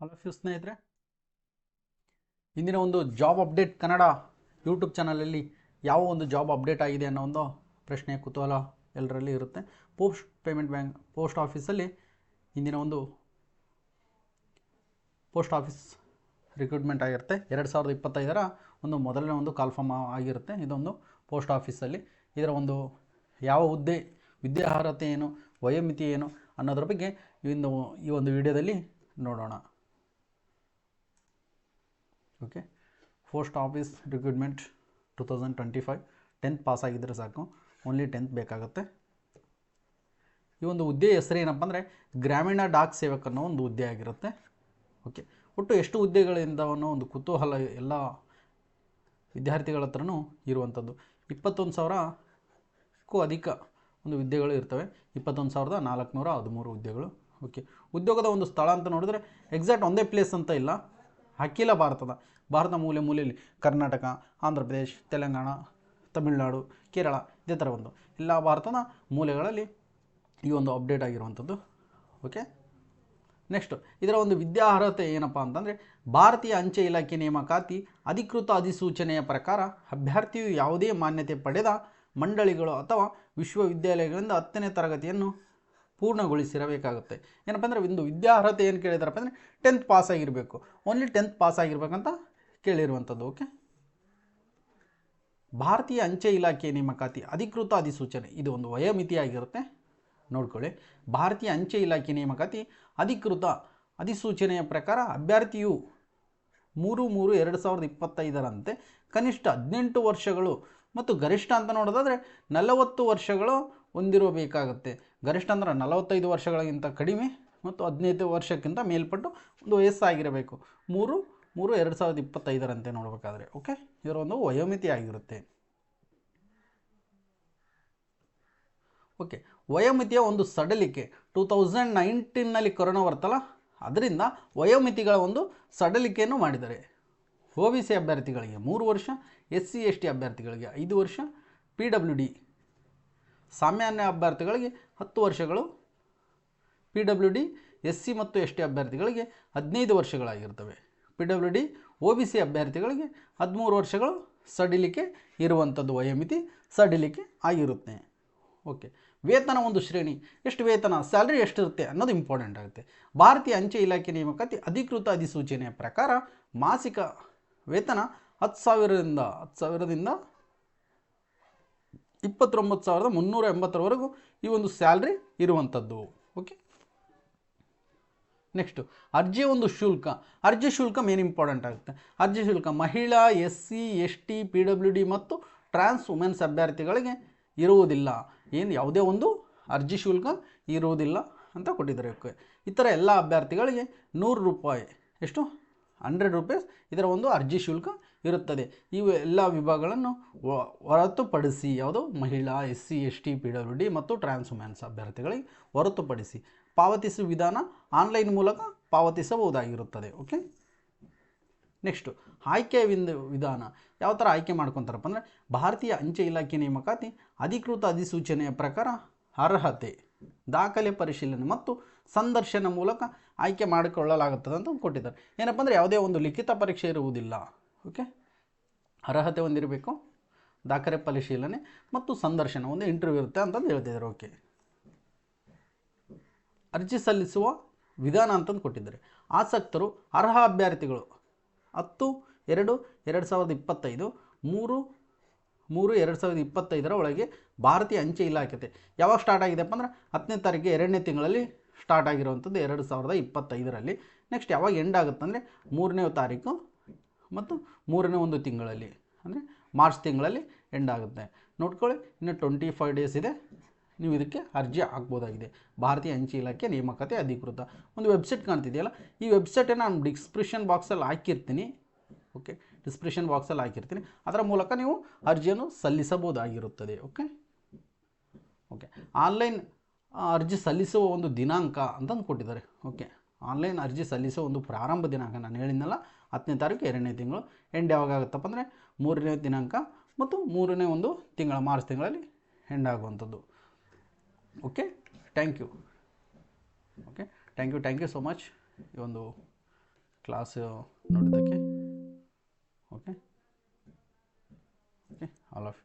Hello few ಸ್ನೇಹಿತರೆ. ಇಂದಿನ ಒಂದು ಜಾಬ್ ಅಪ್ಡೇಟ್ ಕನ್ನಡ ಯೂಟ್ಯೂಬ್ ಚಾನಲಲ್ಲಿ ಯಾವ ಒಂದು ಜಾಬ್ ಅಪ್ಡೇಟ್ ಆಗಿದೆ ಅನ್ನೋ ಒಂದು ಪ್ರಶ್ನೆ, ಕುತೂಹಲ ಎಲ್ಲರಲ್ಲಿ ಇರುತ್ತೆ. ಪೋಸ್ಟ್ ಪೇಮೆಂಟ್ ಬ್ಯಾಂಕ್ ಪೋಸ್ಟ್ ಆಫೀಸಲ್ಲಿ ಇಂದಿನ ಒಂದು ಪೋಸ್ಟ್ ಆಫೀಸ್ ರಿಕ್ರೂಟ್ಮೆಂಟ್ ಆಗಿರುತ್ತೆ. ಎರಡು ಸಾವಿರದ ಇಪ್ಪತ್ತೈದರ ಒಂದು ಮೊದಲನೇ ಒಂದು ಕಾಲ್ಫಾರ್ಮ್ ಆಗಿರುತ್ತೆ. ಇದೊಂದು ಪೋಸ್ಟ್ ಆಫೀಸಲ್ಲಿ ಇದರ ಒಂದು ಯಾವ ಹುದ್ದೆ, ವಿದ್ಯಾರ್ಹತೆ ಏನು, ವಯೋಮಿತಿ ಏನು ಅನ್ನೋದ್ರ ಬಗ್ಗೆ ಇಂದು ಈ ಒಂದು ವಿಡಿಯೋದಲ್ಲಿ ನೋಡೋಣ. Okay post office recruitment two thousand twenty five tenth pass ಆಗಿದ್ದರೆ ಸಾಕು. ಓನ್ಲಿ ಟೆಂತ್ ಬೇಕಾಗುತ್ತೆ. ಈ ಒಂದು ಹುದ್ದೆ ಹೆಸರು ಏನಪ್ಪ ಅಂದರೆ ಗ್ರಾಮೀಣ ಡಾಕ್ ಸೇವಕ ಅನ್ನೋ ಒಂದು ಹುದ್ದೆ ಆಗಿರುತ್ತೆ. ಓಕೆ ಒಟ್ಟು ಎಷ್ಟು ಹುದ್ದೆಗಳಿಂದ ಅನ್ನೋ ಒಂದು ಕುತೂಹಲ ಎಲ್ಲ ವಿದ್ಯಾರ್ಥಿಗಳ ಹತ್ರನೂ ಇರುವಂಥದ್ದು. ಇಪ್ಪತ್ತೊಂದು ಸಾವಿರಕ್ಕೂ ಅಧಿಕ ಒಂದು ಹುದ್ದೆಗಳು ಇರ್ತವೆ. ಇಪ್ಪತ್ತೊಂದು ಸಾವಿರದ ನಾಲ್ಕುನೂರ ಹದಿಮೂರು ಹುದ್ದೆಗಳು. ಓಕೆ ಉದ್ಯೋಗದ ಒಂದು ಸ್ಥಳ ಅಂತ ನೋಡಿದ್ರೆ ಎಕ್ಸಾಕ್ಟ್ ಒಂದೇ ಪ್ಲೇಸ್ ಅಂತ ಇಲ್ಲ. ಅಖಿಲ ಭಾರತದ, ಭಾರತ ಮೂಲೆ ಮೂಲೆಯಲ್ಲಿ ಕರ್ನಾಟಕ, ಆಂಧ್ರ ಪ್ರದೇಶ್, ತೆಲಂಗಾಣ, ತಮಿಳುನಾಡು, ಕೇರಳ ಇದೇ ಥರ ಒಂದು ಎಲ್ಲ ಭಾರತದ ಮೂಲೆಗಳಲ್ಲಿ ಈ ಒಂದು ಅಪ್ಡೇಟ್ ಆಗಿರುವಂಥದ್ದು ಓಕೆ ನೆಕ್ಸ್ಟ್ ಇದರ ಒಂದು ವಿದ್ಯಾರ್ಹತೆ ಏನಪ್ಪ ಅಂತಂದರೆ, ಭಾರತೀಯ ಅಂಚೆ ಇಲಾಖೆ ನೇಮಕಾತಿ ಅಧಿಕೃತ ಅಧಿಸೂಚನೆಯ ಪ್ರಕಾರ ಅಭ್ಯರ್ಥಿಯು ಯಾವುದೇ ಮಾನ್ಯತೆ ಪಡೆದ ಮಂಡಳಿಗಳು ಅಥವಾ ವಿಶ್ವವಿದ್ಯಾಲಯಗಳಿಂದ ಹತ್ತನೇ ತರಗತಿಯನ್ನು ಪೂರ್ಣಗೊಳಿಸಿರಬೇಕಾಗುತ್ತೆ. ಏನಪ್ಪ ಅಂದರೆ ಒಂದು ವಿದ್ಯಾರ್ಹತೆ ಏನು ಕೇಳಿದಾರಪ್ಪ ಅಂದರೆ ಟೆಂತ್ ಪಾಸ್ ಆಗಿರಬೇಕು. ಓನ್ಲಿ ಟೆಂತ್ ಪಾಸ್ ಆಗಿರ್ಬೇಕಂತ ಕೇಳಿರುವಂಥದ್ದು ಓಕೆ ಭಾರತೀಯ ಅಂಚೆ ಇಲಾಖೆ ನೇಮಕಾತಿ ಅಧಿಕೃತ ಅಧಿಸೂಚನೆ. ಇದು ಒಂದು ವಯೋಮಿತಿಯಾಗಿರುತ್ತೆ. ನೋಡ್ಕೊಳ್ಳಿ. ಭಾರತೀಯ ಅಂಚೆ ಇಲಾಖೆ ನೇಮಕಾತಿ ಅಧಿಕೃತ ಅಧಿಸೂಚನೆಯ ಪ್ರಕಾರ ಅಭ್ಯರ್ಥಿಯು ಮೂರು ಮೂರು ಎರಡು ಸಾವಿರದ ಇಪ್ಪತ್ತೈದರಂತೆ ಕನಿಷ್ಠ ಹದಿನೆಂಟು ವರ್ಷಗಳು ಮತ್ತು ಗರಿಷ್ಠ ಅಂತ ನೋಡೋದಾದರೆ ನಲವತ್ತು ವರ್ಷಗಳು ಹೊಂದಿರಬೇಕಾಗುತ್ತೆ. ಗರಿಷ್ಠ ಅಂದ್ರೆ ನಲವತ್ತೈದು ವರ್ಷಗಳಿಗಿಂತ ಕಡಿಮೆ ಮತ್ತು ಹದಿನೈದು ವರ್ಷಕ್ಕಿಂತ ಮೇಲ್ಪಟ್ಟು ಒಂದು ವಯಸ್ಸಾಗಿರಬೇಕು. ಮೂರು ಮೂರು ಎರಡು ಸಾವಿರದ ಇಪ್ಪತ್ತೈದರಂತೆ ನೋಡಬೇಕಾದ್ರೆ, ಓಕೆ? ಇದರ ಒಂದು ವಯೋಮಿತಿ ಆಗಿರುತ್ತೆ. ಓಕೆ, ವಯೋಮಿತಿಯ ಒಂದು ಸಡಲಿಕೆ ಟೂ ತೌಸಂಡ್ ನೈನ್ಟೀನ್ನಲ್ಲಿ ಕೊರೋನಾ ಬರ್ತಲ್ಲ ಅದರಿಂದ ವಯೋಮಿತಿಗಳ ಒಂದು ಸಡಲಿಕೆಯನ್ನು ಮಾಡಿದ್ದಾರೆ. ಒ ಬಿ ಸಿ ಅಭ್ಯರ್ಥಿಗಳಿಗೆ ಮೂರು ವರ್ಷ, ಎಸ್ ಸಿ, ಎಸ್ ಟಿ ಅಭ್ಯರ್ಥಿಗಳಿಗೆ ಐದು ವರ್ಷ, ಪಿ ಡಬ್ಲ್ಯೂ ಡಿ ಸಾಮಾನ್ಯ ಅಭ್ಯರ್ಥಿಗಳಿಗೆ ಹತ್ತು ವರ್ಷಗಳು P W D S C ಮತ್ತು ಎಸ್ ಟಿ ಅಭ್ಯರ್ಥಿಗಳಿಗೆ ಹದಿನೈದು ವರ್ಷಗಳಾಗಿರ್ತವೆ. P W D O B C ಅಭ್ಯರ್ಥಿಗಳಿಗೆ ಹದಿಮೂರು ವರ್ಷಗಳು ಸಡಿಲಿಕೆ ಇರುವಂಥದ್ದು ವಯೋಮಿತಿ ಸಡಿಲಿಕೆ ಆಗಿರುತ್ತೆ. ಓಕೆ ವೇತನ ಒಂದು ಶ್ರೇಣಿ. ಎಷ್ಟು ವೇತನ, ಸ್ಯಾಲ್ರಿ ಎಷ್ಟಿರುತ್ತೆ ಅನ್ನೋದು ಇಂಪಾರ್ಟೆಂಟ್ ಆಗುತ್ತೆ. ಭಾರತೀಯ ಅಂಚೆ ಇಲಾಖೆ ನೇಮಕಾತಿ ಅಧಿಕೃತ ಅಧಿಸೂಚನೆಯ ಪ್ರಕಾರ ಮಾಸಿಕ ವೇತನ ಹತ್ತು ಸಾವಿರದಿಂದ ಹತ್ತು ಸಾವಿರದಿಂದ ಇಪ್ಪತ್ತೊಂಬತ್ತು ಸಾವಿರದ ಮುನ್ನೂರ ಎಂಬತ್ತರವರೆಗೂ ಈ ಒಂದು ಸ್ಯಾಲ್ರಿ ಇರುವಂಥದ್ದು. ಓಕೆ? ನೆಕ್ಸ್ಟು, ಅರ್ಜಿ ಒಂದು ಶುಲ್ಕ. ಅರ್ಜಿ ಶುಲ್ಕ ಮೇನ್ ಇಂಪಾರ್ಟೆಂಟ್ ಆಗುತ್ತೆ? ಅರ್ಜಿ ಶುಲ್ಕ ಮಹಿಳಾ S C S T P W D ಮತ್ತು ಟ್ರಾನ್ಸ್ ವುಮೆನ್ಸ್ ಅಭ್ಯರ್ಥಿಗಳಿಗೆ ಇರುವುದಿಲ್ಲ. ಏನು ಯಾವುದೇ ಒಂದು ಅರ್ಜಿ ಶುಲ್ಕ ಇರುವುದಿಲ್ಲ ಅಂತ ಕೊಟ್ಟಿದ್ದಾರೆ. ಈ ಥರ ಎಲ್ಲ ಅಭ್ಯರ್ಥಿಗಳಿಗೆ ನೂರು ರೂಪಾಯಿ. ಎಷ್ಟು? ಹಂಡ್ರೆಡ್ ರುಪೀಸ್ ಇದರ ಒಂದು ಅರ್ಜಿ ಶುಲ್ಕ ಇರುತ್ತದೆ. ಇವು ಎಲ್ಲ ವಿಭಾಗಗಳನ್ನು ಹೊರತುಪಡಿಸಿ ಯಾವುದು ಮಹಿಳಾ S C S T P W D ಮತ್ತು ಟ್ರಾನ್ಸ್ ವುಮೆನ್ಸ್ ಅಭ್ಯರ್ಥಿಗಳಿಗೆ ಹೊರತುಪಡಿಸಿ ಪಾವತಿಸುವ ವಿಧಾನ ಆನ್ಲೈನ್ ಮೂಲಕ ಪಾವತಿಸಬಹುದಾಗಿರುತ್ತದೆ. ಓಕೆ? ನೆಕ್ಸ್ಟು, ಆಯ್ಕೆ ವಿಧಾನ. ಯಾವ ಥರ ಆಯ್ಕೆ ಮಾಡ್ಕೊತಾರಪ್ಪ ಅಂದರೆ, ಭಾರತೀಯ ಅಂಚೆ ಇಲಾಖೆ ನೇಮಕಾತಿ ಅಧಿಕೃತ ಅಧಿಸೂಚನೆಯ ಪ್ರಕಾರ ಅರ್ಹತೆ, ದಾಖಲೆ ಪರಿಶೀಲನೆ ಮತ್ತು ಸಂದರ್ಶನ ಮೂಲಕ ಆಯ್ಕೆ ಮಾಡಿಕೊಳ್ಳಲಾಗುತ್ತದೆ ಅಂತ ಕೊಟ್ಟಿದ್ದಾರೆ. ಏನಪ್ಪ ಅಂದರೆ, ಯಾವುದೇ ಒಂದು ಲಿಖಿತ ಪರೀಕ್ಷೆ ಇರುವುದಿಲ್ಲ. ಓಕೆ? ಅರ್ಹತೆ ಹೊಂದಿರಬೇಕು, ದಾಖಲೆ ಪರಿಶೀಲನೆ ಮತ್ತು ಸಂದರ್ಶನ, ಒಂದು ಇಂಟರ್ವ್ಯೂ ಇರುತ್ತೆ ಅಂತಂದು ಹೇಳ್ತಿದ್ದಾರೆ, ಓಕೆ. ಅರ್ಜಿ ಸಲ್ಲಿಸುವ ವಿಧಾನ ಅಂತಂದು ಕೊಟ್ಟಿದ್ದಾರೆ. ಆಸಕ್ತರು, ಅರ್ಹ ಅಭ್ಯರ್ಥಿಗಳು, ಹತ್ತು, ಎರಡು ಎರಡು ಸಾವಿರದ ಇಪ್ಪತ್ತೈದು, ಮೂರು ಮೂರು, ಎರಡು ಸಾವಿರದ ಇಪ್ಪತ್ತೈದರ ಒಳಗೆ ಭಾರತೀಯ ಅಂಚೆ ಇಲಾಖೆ ಯಾವಾಗ ಸ್ಟಾರ್ಟ್ ಆಗಿದೆಪ್ಪ ಅಂದ್ರೆ ಹತ್ತನೇ ತಾರೀಕು ಎರಡನೇ ತಿಂಗಳಲ್ಲಿ ಸ್ಟಾರ್ಟ್ ಆಗಿರುವಂಥದ್ದು ಎರಡು ಸಾವಿರದ ಇಪ್ಪತ್ತೈದರಲ್ಲಿ. ನೆಕ್ಸ್ಟ್ ಯಾವಾಗ ಎಂಡ್ ಆಗುತ್ತಂದರೆ ಮೂರನೇ ತಾರೀಕು ಮತ್ತು ಮೂರನೇ ಒಂದು ತಿಂಗಳಲ್ಲಿ, ಅಂದರೆ ಮಾರ್ಚ್ ತಿಂಗಳಲ್ಲಿ ಎಂಡ್ ಆಗುತ್ತೆ. ನೋಡ್ಕೊಳ್ಳಿ, ಇನ್ನು ಟ್ವೆಂಟಿ ಫೈವ್ ಡೇಸ್ ಇದೆ. ನೀವು ಇದಕ್ಕೆ ಅರ್ಜಿ ಹಾಕ್ಬೋದಾಗಿದೆ. ಭಾರತೀಯ ಅಂಚೆ ಇಲಾಖೆ ನೇಮಕಾತಿ ಅಧಿಕೃತ. ಒಂದು ವೆಬ್ಸೈಟ್ ಕಾಣ್ತಿದೆಯಲ್ಲ, ಈ ವೆಬ್ಸೈಟನ್ನು ನಾನು ಡಿಸ್ಕ್ರಿಪ್ಷನ್ ಬಾಕ್ಸಲ್ಲಿ ಹಾಕಿರ್ತೀನಿ. ಓಕೆ ಡಿಸ್ಕ್ರಿಪ್ಷನ್ ಬಾಕ್ಸಲ್ಲಿ ಹಾಕಿರ್ತೀನಿ. ಅದರ ಮೂಲಕ ನೀವು ಅರ್ಜಿಯನ್ನು ಸಲ್ಲಿಸಬಹುದಾಗಿರುತ್ತದೆ. ಓಕೆ ಓಕೆ ಆನ್ಲೈನ್ ಅರ್ಜಿ ಸಲ್ಲಿಸುವ ಒಂದು ದಿನಾಂಕ ಅಂತಂದು ಕೊಟ್ಟಿದ್ದಾರೆ ಓಕೆ ಆನ್ಲೈನ್ ಅರ್ಜಿ ಸಲ್ಲಿಸುವ ಒಂದು ಪ್ರಾರಂಭ ದಿನಾಂಕ ನಾನು ಹೇಳಿದ್ನಲ್ಲ ಹತ್ತನೇ ತಾರೀಕು ಎರಡನೇ ತಿಂಗಳು. ಎಂಡ್ ಯಾವಾಗ ಆಗುತ್ತಪ್ಪ ಅಂದರೆ ಮೂರನೇ ದಿನಾಂಕ ಮತ್ತು ಮೂರನೇ ಒಂದು ತಿಂಗಳ, ಮಾರ್ಚ್ ತಿಂಗಳಲ್ಲಿ ಎಂಡ್ ಆಗುವಂಥದ್ದು. Okay thank you okay thank you thank you so much ಈ ಒಂದು ಕ್ಲಾಸ್ ನೋಡಿದ್ದಕ್ಕೆ. Okay okay all of